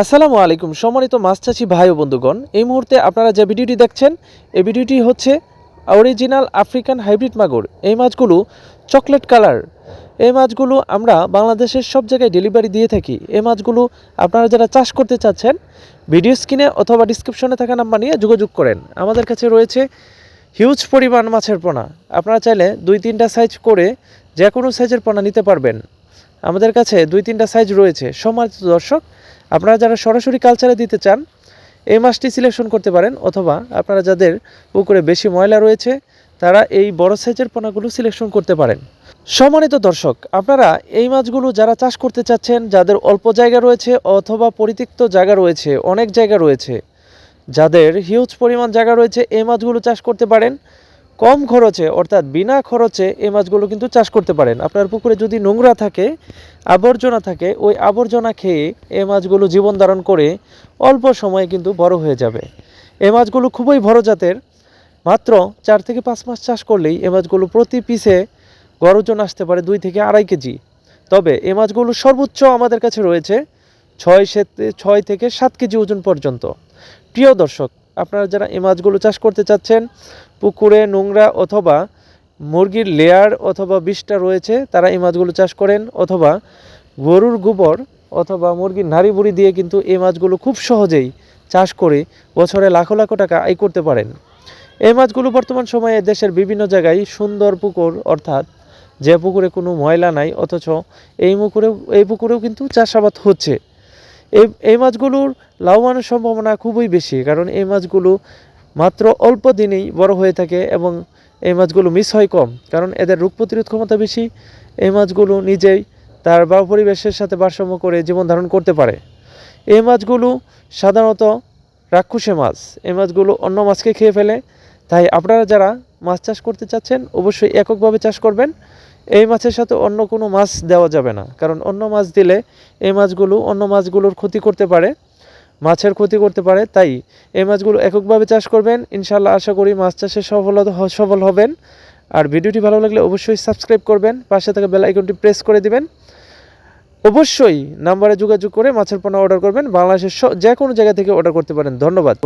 আসসালামু আলাইকুম, সম্মানিত মাছ চাষি ভাই ও বন্ধুগণ। এই মুহূর্তে আপনারা যে ভিডিওটি দেখছেন, এই ভিডিওটি হচ্ছে অরিজিনাল আফ্রিকান হাইব্রিড মাগুর। এই মাছগুলো চকলেট কালার। এই মাছগুলো আমরা বাংলাদেশের সব জায়গায় ডেলিভারি দিয়ে থাকি। এই মাছগুলো আপনারা যারা চাষ করতে চাচ্ছেন, ভিডিও স্ক্রিনে অথবা ডিসক্রিপশনে থাকা নাম্বার নিয়ে যোগাযোগ করেন। আমাদের কাছে রয়েছে হিউজ পরিমাণ মাছের পোনা। আপনারা চাইলে দুই তিনটা সাইজ করে যে কোনো সাইজের পোনা নিতে পারবেন। আমাদের কাছে দুই, তিনটা সাইজ রয়েছে। সম্মানিত দর্শক, আপনারা যারা সরাসরি কালচারে দিতে চান, এই মাছটি সিলেকশন করতে পারেন অথবা আপনারা যাদের পুকুরে বেশি ময়লা রয়েছে, তারা এই বড় সাইজের পোনাগুলো সিলেকশন করতে পারেন। সম্মানিত দর্শক, আপনারা এই মাছগুলো যারা চাষ করতে চাচ্ছেন, যাদের অল্প জায়গা রয়েছে অথবা পরিত্যক্ত জায়গা রয়েছে, অনেক জায়গা রয়েছে, যাদের হিউজ পরিমাণ জায়গা রয়েছে, এই মাছগুলো চাষ করতে পারেন। কম খরচে, অর্থাৎ বিনা খরচে এই মাছগুলো কিন্তু চাষ করতে পারেন। আপনার পুকুরে যদি নোংরা থাকে, আবর্জনা থাকে, ওই আবর্জনা খেয়ে এই মাছগুলো জীবন ধারণ করে অল্প সময়ে কিন্তু বড় হয়ে যাবে। এই মাছগুলো খুবই বড় জাতের, মাত্র চার থেকে পাঁচ মাস চাষ করলেই এ মাছগুলো প্রতি পিসে গড় ওজন আসতে পারে দুই থেকে আড়াই কেজি। তবে এ মাছগুলো সর্বোচ্চ আমাদের কাছে রয়েছে ছয় সেতে ছয় থেকে সাত কেজি ওজন পর্যন্ত। প্রিয় দর্শক আপনারা যারা এই মাছগুলো চাষ করতে চাচ্ছেন, পুকুরে, নোংরা অথবা মুরগির লেয়ার অথবা বিষটা রয়েছে, তারা এই মাছগুলো চাষ করেন অথবা গরুর গোবর অথবা মুরগির নাড়ি বুড়ি দিয়ে কিন্তু এই মাছগুলো খুব সহজেই চাষ করে বছরে লাখো লাখো টাকা আয় করতে পারেন। এই মাছগুলো বর্তমান সময়ে দেশের বিভিন্ন জায়গায় সুন্দর পুকুর, অর্থাৎ যে পুকুরে কোনো ময়লা নাই, অথচ এই পুকুরেও এই পুকুরেও কিন্তু চাষাবাদ হচ্ছে। এই এই মাছগুলোর লাভবানের সম্ভাবনা খুবই বেশি, কারণ এই মাছগুলো মাত্র অল্প দিনেই বড় হয়ে থাকে এবং এই মাছগুলো মিস হয় কম, কারণ এদের রোগ প্রতিরোধ ক্ষমতা বেশি, এই মাছগুলো নিজেই তার বা পরিবেশের সাথে ভারসাম্য করে জীবন ধারণ করতে পারে। এই মাছগুলো সাধারণত রাক্ষসে মাছ, এই মাছগুলো অন্য মাছকে খেয়ে ফেলে, তাই আপনারা যারা মাছ চাষ করতে চাচ্ছেন, অবশ্যই এককভাবে চাষ করবেন। এই মাছের সাথে অন্য কোনো মাছ দেওয়া যাবে না। কারণ অন্য মাছ দিলে এই মাছগুলো অন্য মাছগুলোর ক্ষতি করতে পারে, মাছের ক্ষতি করতে পারে। তাই এই মাছগুলো এককভাবে চাষ করবেন। ইনশাল্লাহ আশা করি মাছ চাষে সফলতা সফল হবেন। আর ভিডিওটি ভালো লাগলে অবশ্যই সাবস্ক্রাইব করবেন। পাশে থাকা বেল আইকনটি প্রেস করে দিবেন। অবশ্যই নাম্বারে যোগাযোগ করে মাছের পণ্য অর্ডার করবেন। বাংলাদেশের যে কোনো জায়গা থেকে অর্ডার করতে পারেন। ধন্যবাদ।